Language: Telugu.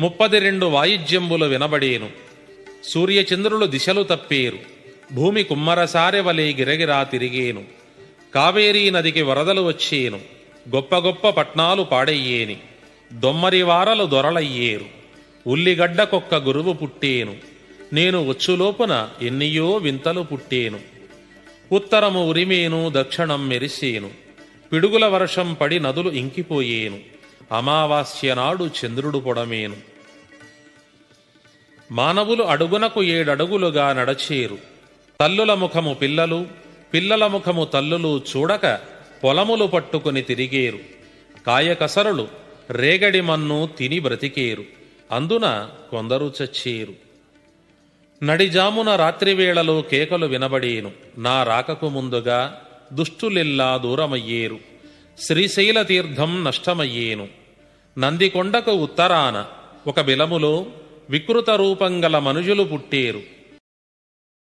ముప్పది రెండు వాయిద్యంబులు వినబడేను. సూర్యచంద్రులు దిశలు తప్పేరు. భూమి కుమ్మరసారె వలె గిరగిరా తిరిగేను. కావేరీ నదికి వరదలు వచ్చేను. గొప్ప గొప్ప పట్నాలు పాడయ్యేని. దొమ్మరివారలు దొరలయ్యేరు. ఉల్లిగడ్డకొక్క గురువు పుట్టేను. నేను వచ్చులోపున ఎన్నియో వింతలు పుట్టేను. ఉత్తరము ఉరిమేను దక్షిణం మెరిసేను. పిడుగుల వర్షం పడి నదులు ఇంకిపోయేను. అమావాస్య నాడు చంద్రుడు పొడమేను. మానవులు అడుగునకు ఏడడుగులుగా నడచేరు. తల్లుల ముఖము పిల్లలు పిల్లల ముఖము తల్లులు చూడక పొలములు పట్టుకుని తిరిగేరు. కాయకసరులు రేగడి మన్ను తిని బ్రతికేరు. అందున కొందరు చచ్చేరు. నడిజామున రాత్రివేళలో కేకలు వినబడేను. నా రాకకు ముందుగా దుష్టులెల్లా దూరమయ్యేరు. శ్రీశైల తీర్థం నష్టమయ్యేను. నందికొండకు ఉత్తరాన ఒక బిలములో వికృత రూపంగల మనుజులు పుట్టేరు.